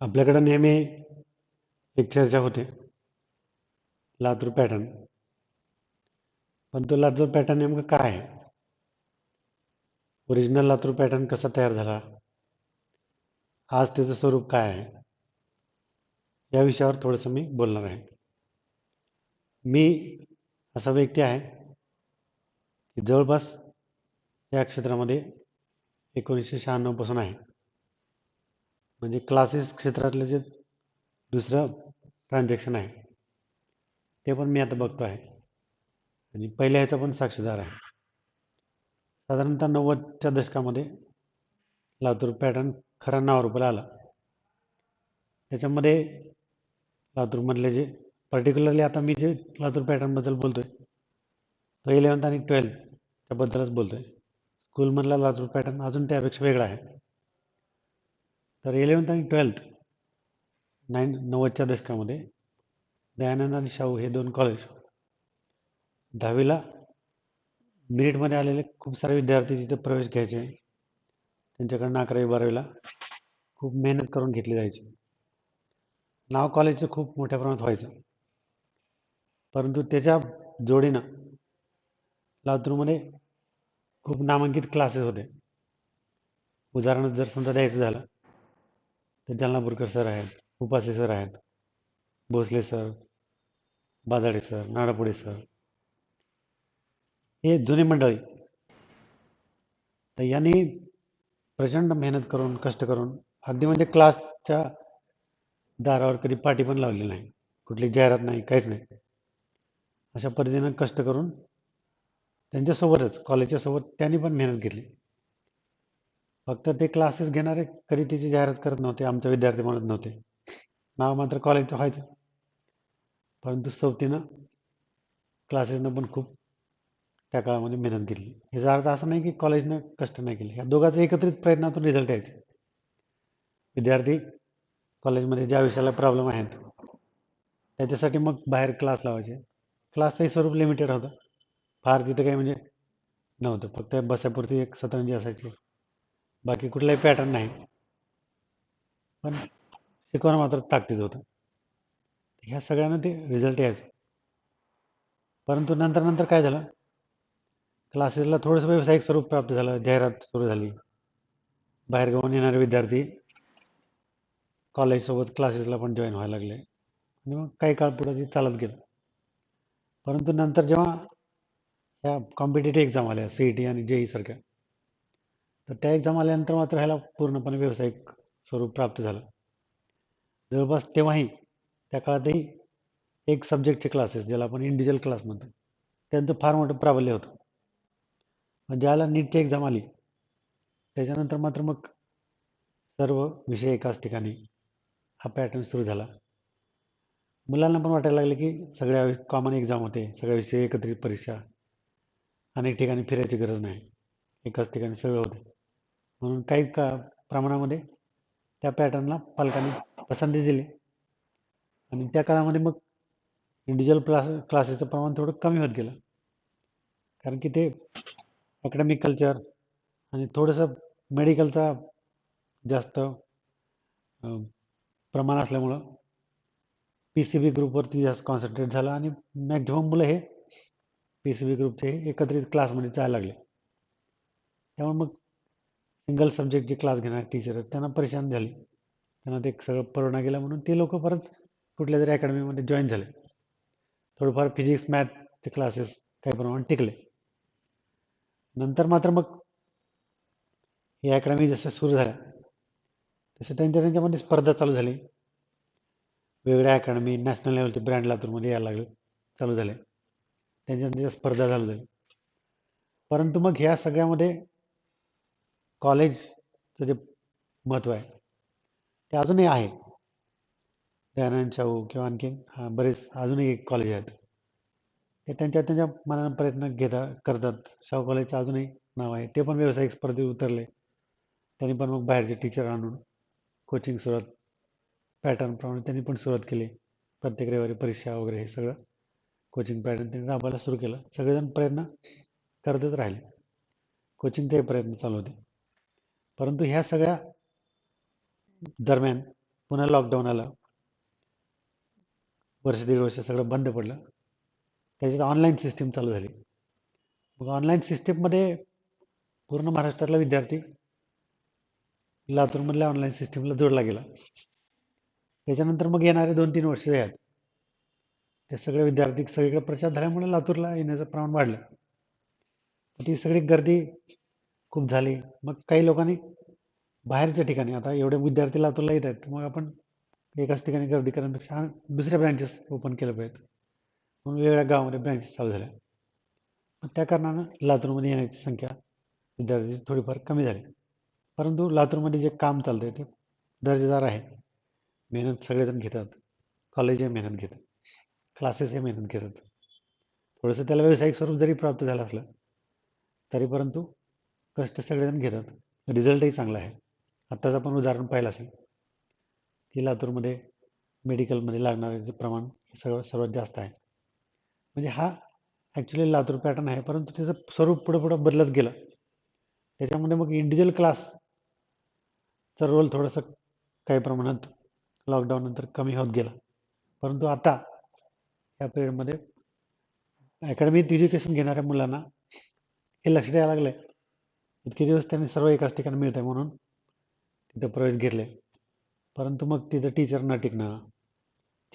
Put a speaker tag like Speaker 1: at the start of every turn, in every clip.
Speaker 1: आपल्याकडं नेहमी एक चर्चा होते. लातूर पॅटर्न. पण तो लातूर पॅटर्न नेमकं काय? आहे ओरिजिनल लातूर पॅटर्न कसा तयार झाला? आज त्याचं स्वरूप काय आहे? या विषयावर थोडंसं मी बोलणार आहे. मी असा व्यक्ती आहे की जवळपास या क्षेत्रामध्ये एकोणीसशे शहाण्णवपासून आहे. म्हणजे क्लासेस क्षेत्रातलं जे दुसरं ट्रान्झॅक्शन आहे ते पण मी आता बघतो आहे. आणि पहिल्या ह्याचा पण साक्षीदार आहे. साधारणतः नव्वदच्या दशकामध्ये लातूर पॅटर्न खरा नावारूपाला आला. त्याच्यामध्ये लातूरमधले जे पर्टिक्युलरली आता मी जे लातूर पॅटर्नबद्दल बोलतोय तो इलेवन्थ आणि ट्वेल्थ त्याबद्दलच बोलतोय. स्कूलमधला लातूर पॅटर्न अजून त्यापेक्षा वेगळा आहे. तर इलेवन्थ आणि ट्वेल्थ नाईन नव्वदच्या दशकामध्ये दयानंद आणि शाहू हे दोन कॉलेज दहावीला मिरिटमध्ये आलेले खूप सारे विद्यार्थी तिथे प्रवेश घ्यायचे. त्यांच्याकडनं अकरावी बारावीला खूप मेहनत करून घेतली जायची. नाव कॉलेजचं खूप मोठ्या प्रमाणात व्हायचं. परंतु त्याच्या जोडीनं लातूरमध्ये खूप नामांकित क्लासेस होते. उदाहरण जर समजा द्यायचं झालं जालनापूरकर जालना बोरकर सर आहेत उपासे सर आहेत Bhosale sir Bajade sir Nadapude sir. हे जुनी मंडळी. तर यांनी प्रचंड मेहनत करून कष्ट करून अगदी म्हणजे क्लासच्या दारावर कधी पाठी पण लावली नाही. कुठली जाहिरात नाही काहीच नाही. अशा पद्धतीनं कष्ट करून त्यांच्यासोबतच कॉलेजच्या सोबत त्यांनी पण मेहनत घेतली. फक्त ते क्लासेस घेणारे कधी तिची जाहिरात करत नव्हते आमचे विद्यार्थी म्हणत नव्हते. नाव मात्र कॉलेजचं व्हायचं. परंतु सोबतीनं क्लासेसनं पण खूप त्या काळामध्ये मेहनत केली याचा अर्थ असा नाही की कॉलेजनं कष्ट नाही केले. या दोघांचं एकत्रित प्रयत्नातून रिझल्ट यायचे. विद्यार्थी कॉलेजमध्ये ज्या विषयाला प्रॉब्लेम आहेत त्याच्यासाठी मग बाहेर क्लास लावायचे. क्लासचंही स्वरूप लिमिटेड होतं. फार तिथं काही म्हणजे नव्हतं. फक्त बसापुरती एक सतरंजी असायची. बाकी कुठलाही पॅटर्न नाही. पण शिकवणं मात्र ताकदीच होतं. ह्या सगळ्यांना ते रिझल्ट यायचं. परंतु नंतर नंतर काय झालं? क्लासेसला थोडंसं व्यावसायिक स्वरूप प्राप्त झालं. जाहिरात सुरू झाली. बाहेर गावून येणारे विद्यार्थी कॉलेजसोबत क्लासेसला पण जॉईन व्हायला लागले. आणि मग काही काळ पुढे ते चालत गेलं. परंतु नंतर जेव्हा ह्या कॉम्पिटेटिव्ह एक्झाम आल्या सी ई टी आणि जेई सारख्या तर त्या एक्झाम आल्यानंतर मात्र ह्याला पूर्णपणे व्यावसायिक स्वरूप प्राप्त झालं. जवळपास तेव्हाही त्या काळातही एक सब्जेक्टचे क्लासेस ज्याला आपण इंडिव्हिज्युअल क्लास म्हणतो त्यांचं फार मोठं प्राबल्य होतं. पण ज्याला नीटची एक्झाम आली त्याच्यानंतर मात्र मग सर्व विषय एकाच ठिकाणी हा पॅटर्न सुरू झाला. मुलांना पण वाटायला लागले की सगळ्या कॉमन एक्झाम होते सगळ्या विषय एकत्रित परीक्षा अनेक ठिकाणी फिरायची गरज नाही एकाच ठिकाणी सगळं होते. म्हणून काही का प्रमाणामध्ये त्या पॅटर्नला पालकांनी पसंती दिली. आणि त्या काळामध्ये मग इंडिव्हिज्युअल क्लास क्लासेसचं प्रमाण थोडं कमी होत गेलं. कारण की ते अकॅडमिक कल्चर आणि थोडंसं मेडिकलचा जास्त प्रमाण असल्यामुळं पी सी बी ग्रुपवरती जास्त कॉन्सन्ट्रेट झालं आणि मॅक्झिमम मुलं हे पी सी बी ग्रुपचे एकत्रित क्लासमध्ये जायला लागले. त्यामुळे मग सिंगल सब्जेक्टचे क्लास घेणार टीचर त्यांना परेशान झाली. त्यांना ते सगळं परवडा गेला म्हणून ते लोक परत कुठल्या तरी अकॅडमीमध्ये जॉईन झाले. थोडंफार फिजिक्स मॅथचे क्लासेस काही प्रमाणात टिकले. नंतर मात्र मग ही अकॅडमी जसं सुरू झाल्या तसं त्यांच्या त्यांच्यामध्ये स्पर्धा चालू झाली. वेगळ्या अकॅडमी नॅशनल लेवलचे ब्रँड लातूरमध्ये यायला लागले चालू झाले. त्यांच्या त्यांच्या स्पर्धा चालू झाली परंतु मग ह्या सगळ्यामध्ये कॉलेजचं जे महत्त्व आहे ते अजूनही आहे. दयानंद शाहू किंवा आणखीन बरेच अजूनही एक कॉलेज आहेत. ते त्यांच्या त्यांच्या मनानं प्रयत्न घेता करतात. शाहू कॉलेजचं अजूनही नाव आहे. ते पण व्यावसायिक स्पर्धेत उतरले. त्यांनी पण मग बाहेरचे टीचर आणून कोचिंग सुरुवात पॅटर्नप्रमाणे त्यांनी पण सुरुवात केली. प्रत्येक रविवारी परीक्षा वगैरे हे सगळं कोचिंग पॅटर्न त्यांनी राबवायला सुरू केलं. सगळेजण प्रयत्न करतच राहिले. कोचिंगचे प्रयत्न चालू होते. परंतु ह्या सगळ्या दरम्यान पुन्हा लॉकडाऊन आलं. वर्ष दीड वर्ष सगळं बंद पडलं. त्याच्यात ऑनलाईन सिस्टीम चालू झाली. मग ऑनलाईन सिस्टीममध्ये पूर्ण महाराष्ट्रातला विद्यार्थी लातूरमधल्या ऑनलाईन सिस्टीमला जोडला गेला. त्याच्यानंतर मग येणारे दोन तीन वर्ष आहेत ते सगळे विद्यार्थी सगळीकडे प्रचार झाल्यामुळे लातूरला येण्याचं प्रमाण वाढलं. ती सगळी गर्दी खूप झाली. मग काही लोकांनी बाहेरच्या ठिकाणी आता एवढे विद्यार्थी लातूरला येत आहेत मग आपण एकाच ठिकाणी गर्दी करण्यापेक्षा दुसऱ्या ब्रँचेस ओपन केलं पाहिजेत. म्हणून वेगवेगळ्या गावामध्ये ब्रँचेस चालू झाल्या मग त्या कारणानं लातूरमध्ये येण्याची संख्या विद्यार्थ्यांची थोडीफार कमी झाली. परंतु लातूरमध्ये जे काम चालतंय ते दर्जेदार आहे. मेहनत सगळेजण घेतात. कॉलेज हे मेहनत घेतात. क्लासेस हे मेहनत घेतात. थोडंसं त्याला व्यावसायिक स्वरूप जरी प्राप्त झालं असलं तरी परंतु कष्ट सगळेजण घेतात. रिझल्टही चांगला आहे. आत्ताच आपण उदाहरण पाहिलं असेल की लातूरमध्ये मेडिकलमध्ये लागणारे प्रमाण सगळं सर्वात जास्त आहे. म्हणजे हा ॲक्च्युली लातूर पॅटर्न आहे परंतु त्याचं स्वरूप पुढं पुढं बदलत गेलं. त्याच्यामध्ये मग इंडिव्हिज्युअल क्लासचा रोल थोडंसं काही प्रमाणात लॉकडाऊन नंतर कमी होत गेला. परंतु आता या पिरियडमध्ये अकॅडमिक एज्युकेशन घेणाऱ्या मुलांना हे लक्ष द्यायला लागलं आहे इतके दिवस त्यांनी सर्व एकाच ठिकाणी मिळत आहे म्हणून तिथं प्रवेश घेतले. परंतु मग तिथं टीचर न टिकणं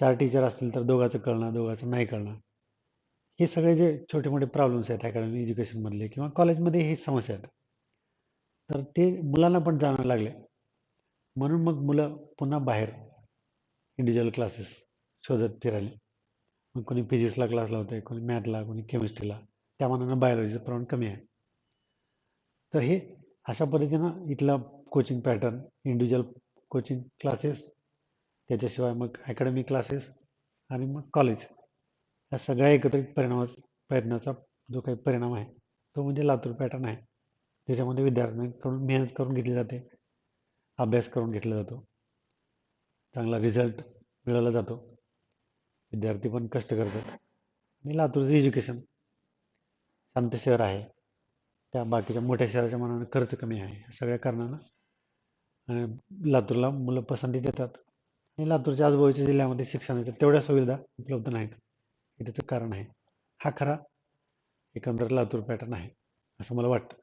Speaker 1: चार टीचर असतील तर दोघाचं कळणं दोघाचं नाही कळणं हे सगळे जे छोटे मोठे प्रॉब्लेम्स आहेत अकॅडमी एज्युकेशनमधले किंवा कॉलेजमध्ये ही समस्या आहेत. तर ते मुलांना पण जाणं लागले. म्हणून मग मुलं पुन्हा बाहेर इंडिव्हिज्युअल क्लासेस शोधत फिरायले. मग कोणी फिजिक्सला क्लास लावतंय कोणी मॅथला कोणी केमिस्ट्रीला त्या मानानं बायोलॉजीचं प्रमाण कमी आहे. तर हे अशा पद्धतीनं इथला coaching pattern individual coaching classes त्याच्याशिवाय मग अकॅडमी क्लासेस आणि मग कॉलेज या सगळ्या एकत्रित परिणामा प्रयत्नाचा जो काही परिणाम आहे तो म्हणजे लातूर पॅटर्न आहे. ज्याच्यामध्ये विद्यार्थ्यांकडून मेहनत करून घेतली जाते अभ्यास करून घेतला जातो चांगला रिझल्ट मिळवला जातो विद्यार्थी पण कष्ट करतात. आणि लातूरचं एज्युकेशन शांत शहर आहे. त्या बाकीच्या मोठ्या शहराच्या मनाने खर्च कमी आहे या सगळ्या कारणानं. लातूरला मुलं पसंती देतात. आणि लातूरच्या आजूबाजूच्या जिल्ह्यामध्ये शिक्षणाच्या तेवढ्या सुविधा उपलब्ध नाहीत. हे त्याचं कारण आहे. हा खरा एकंदर लातूर पॅटर्न आहे असं मला वाटतं.